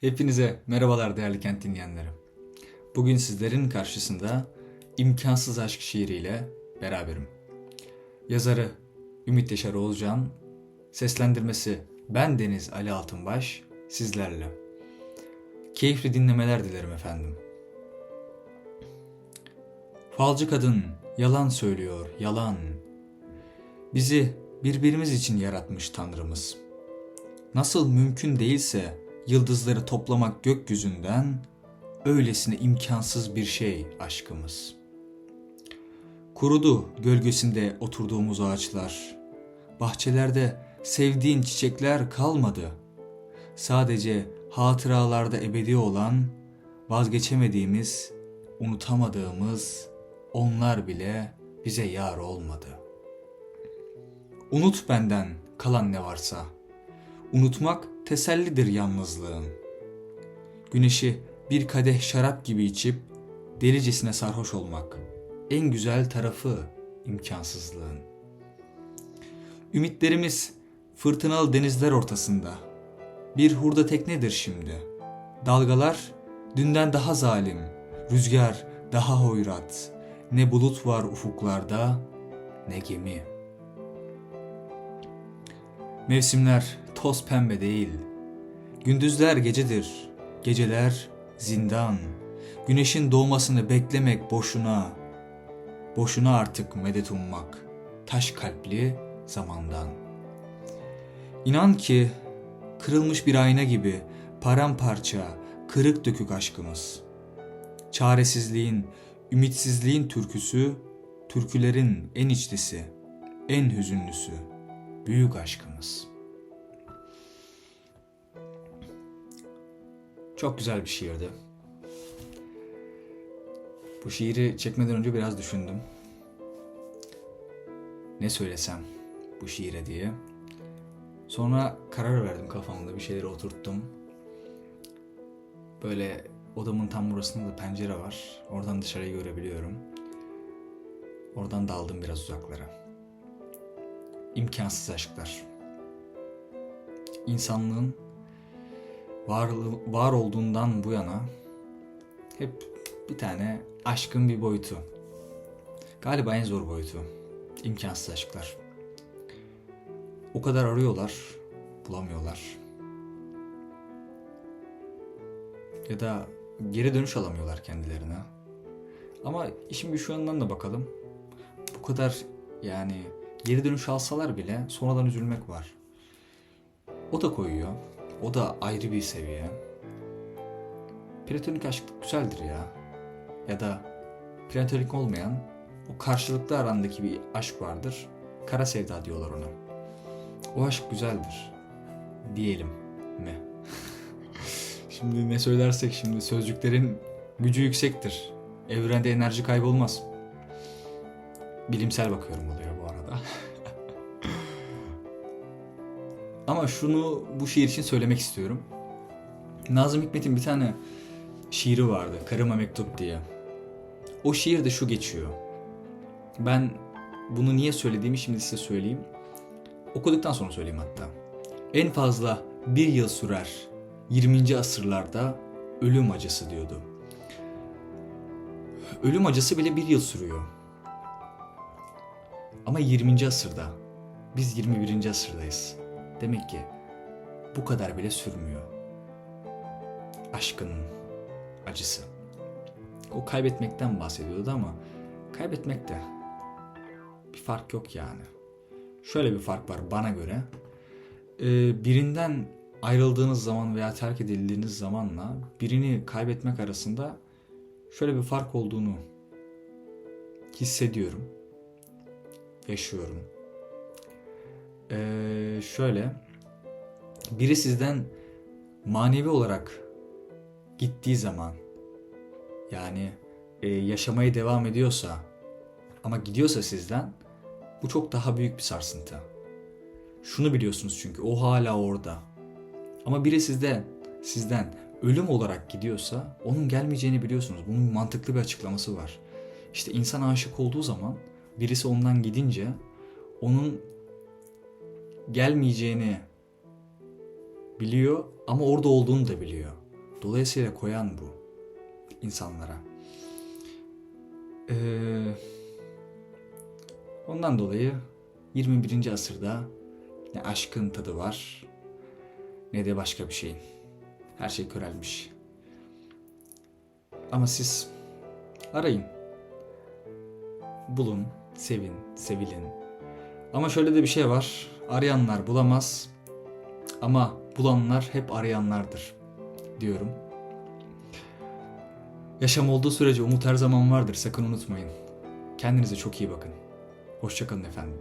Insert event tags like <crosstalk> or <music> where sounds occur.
Hepinize merhabalar değerli kent dinleyenleri. Bugün sizlerin karşısında İmkansız Aşk şiiriyle beraberim. Yazarı Ümit Yaşar Oğuzcan, seslendirmesi ben Deniz Ali Altınbaş sizlerle. Keyifli dinlemeler dilerim efendim. Falcı kadın yalan söylüyor, yalan. Bizi birbirimiz için yaratmış Tanrımız. Nasıl mümkün değilse yıldızları toplamak gökyüzünden, öylesine imkansız bir şey aşkımız. Kurudu gölgesinde oturduğumuz ağaçlar. Bahçelerde sevdiğin çiçekler kalmadı. Sadece hatıralarda ebedi olan, vazgeçemediğimiz, unutamadığımız onlar bile bize yar olmadı. Unut benden kalan ne varsa. Unutmak tesellidir yalnızlığın. Güneşi bir kadeh şarap gibi içip delicesine sarhoş olmak en güzel tarafı imkansızlığın. Ümitlerimiz fırtınalı denizler ortasında. Bir hurda teknedir şimdi. Dalgalar dünden daha zalim, rüzgar daha hoyrat. Ne bulut var ufuklarda, ne gemi. Mevsimler toz pembe değil. Gündüzler gecedir, geceler zindan. Güneşin doğmasını beklemek boşuna. Boşuna artık medet ummak. Taş kalpli zamandan. İnan ki kırılmış bir ayna gibi paramparça, kırık dökük aşkımız. Çaresizliğin, ümitsizliğin türküsü, türkülerin en içlisi, en hüzünlüsü, büyük aşkımız.'' Çok güzel bir şiirdi. Bu şiiri çekmeden önce biraz düşündüm. Ne söylesem bu şiire diye. Sonra karar verdim kafamda bir şeyleri oturttum. Böyle odamın tam burasında da pencere var. Oradan dışarıyı görebiliyorum. Oradan daldım biraz uzaklara. İmkansız aşklar. İnsanlığın var, var olduğundan bu yana hep bir tane aşkın bir boyutu. Galiba en zor boyutu. İmkansız aşklar. O kadar arıyorlar, bulamıyorlar. Ya da geri dönüş alamıyorlar kendilerine. Ama işin bir şu yandan da bakalım. Bu kadar yani geri dönüş alsalar bile sonradan üzülmek var. O da koyuyor. O da ayrı bir seviye. Platonik aşk güzeldir ya. Ya da platonik olmayan o karşılıklı arandaki bir aşk vardır. Kara sevda diyorlar ona. O aşk güzeldir. Diyelim mi? <laughs> şimdi ne söylersek şimdi sözcüklerin gücü yüksektir. Evrende enerji kaybolmaz. Bilimsel bakıyorum oluyor bu arada. <laughs> Ama şunu bu şiir için söylemek istiyorum. Nazım Hikmet'in bir tane şiiri vardı. Karıma Mektup diye. O şiirde şu geçiyor. Ben bunu niye söylediğimi şimdi size söyleyeyim. Okuduktan sonra söyleyeyim hatta. En fazla bir yıl sürer 20. asırlarda ölüm acısı diyordu. Ölüm acısı bile bir yıl sürüyor. Ama 20. asırda. Biz 21. asırdayız. Demek ki bu kadar bile sürmüyor. Aşkın acısı. O kaybetmekten bahsediyordu ama kaybetmek de bir fark yok yani. Şöyle bir fark var bana göre. Ee, birinden ayrıldığınız zaman veya terk edildiğiniz zamanla birini kaybetmek arasında şöyle bir fark olduğunu hissediyorum. Yaşıyorum. Ee, şöyle biri sizden manevi olarak gittiği zaman yani e, yaşamaya devam ediyorsa ama gidiyorsa sizden bu çok daha büyük bir sarsıntı. Şunu biliyorsunuz çünkü o hala orada. Ama biri sizden sizden ölüm olarak gidiyorsa onun gelmeyeceğini biliyorsunuz. Bunun mantıklı bir açıklaması var. İşte insan aşık olduğu zaman birisi ondan gidince onun gelmeyeceğini biliyor ama orada olduğunu da biliyor. Dolayısıyla koyan bu insanlara. Ee, ondan dolayı 21. asırda ne aşkın tadı var ne de başka bir şeyin. Her şey körelmiş. Ama siz arayın. Bulun, sevin, sevilin. Ama şöyle de bir şey var. Arayanlar bulamaz. Ama bulanlar hep arayanlardır diyorum. Yaşam olduğu sürece umut her zaman vardır. Sakın unutmayın. Kendinize çok iyi bakın. Hoşçakalın efendim.